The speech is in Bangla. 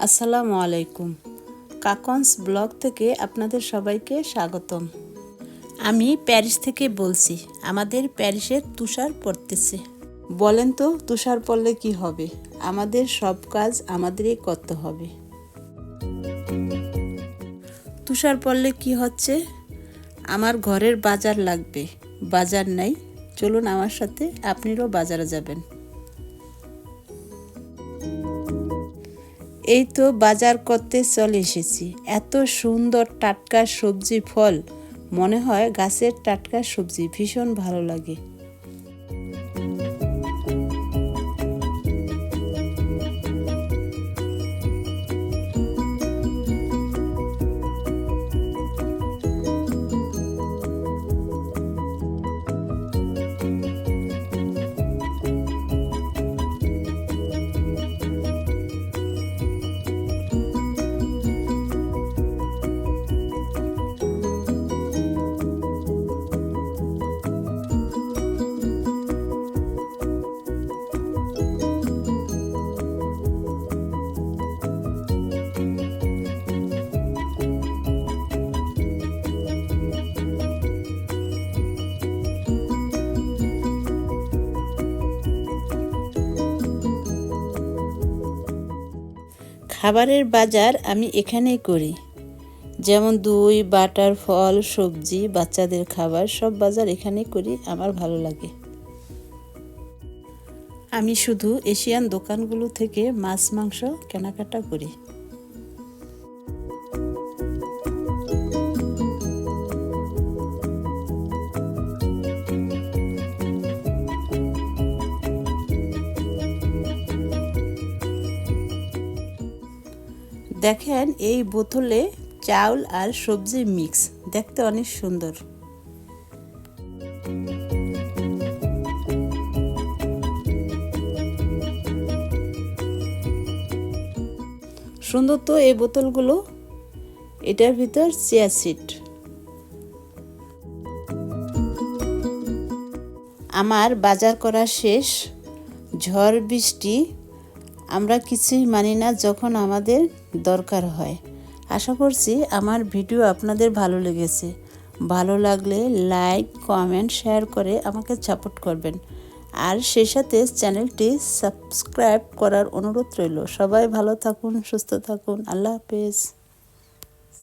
আসসালামু আলাইকুম। কাকন্স ব্লগ থেকে আপনাদের সবাইকে স্বাগতম। আমি প্যারিস থেকে বলছি, আমাদের প্যারিসে তুষার পড়তেছে। বলেন তো, তুষার পড়লে কি হবে? আমাদের সব কাজ আমাদেরই করতে হবে। তুষার পড়লে কি হচ্ছে? আমার ঘরের বাজার লাগবে। বাজার নাই। চলুন আমার সাথে আপনিও বাজারে যাবেন। এই তো বাজার করতে চলে এসেছি। এত সুন্দর টাটকা সবজি ফল। মনে হয় গাছের টাটকা সবজি ভীষণ ভালো লাগে। খাবারের বাজার আমি এখানেই করি। যেমন দই, বাটার, ফল, সবজি, বাচ্চাদের খাবার, সব বাজার এখানেই করি, আমার ভালো লাগে। আমি শুধু এশিয়ান দোকানগুলো থেকে মাছ, মাংস, কেনাকাটা করি। দেখেন এই বোতলে চাউল আর সবজি মিক্স। দেখতে অনেক সুন্দর। সুন্দর তো এই বোতলগুলো। এটার ভিতর চিয়া সিট আমার বাজার করা শেষ। ঝড় বৃষ্টি আমরা কিছুই মানি না যখন আমাদের দরকার হয়। আশা করছি আমার ভিডিও আপনাদের ভালো লেগেছে। ভালো লাগলে লাইক, কমেন্ট, শেয়ার করে আমাকে সাপোর্ট করবেন। আর সেই সাথে চ্যানেলটি সাবস্ক্রাইব করার অনুরোধ রইল। সবাই ভালো থাকুন, সুস্থ থাকুন। আল্লাহ হাফেজ।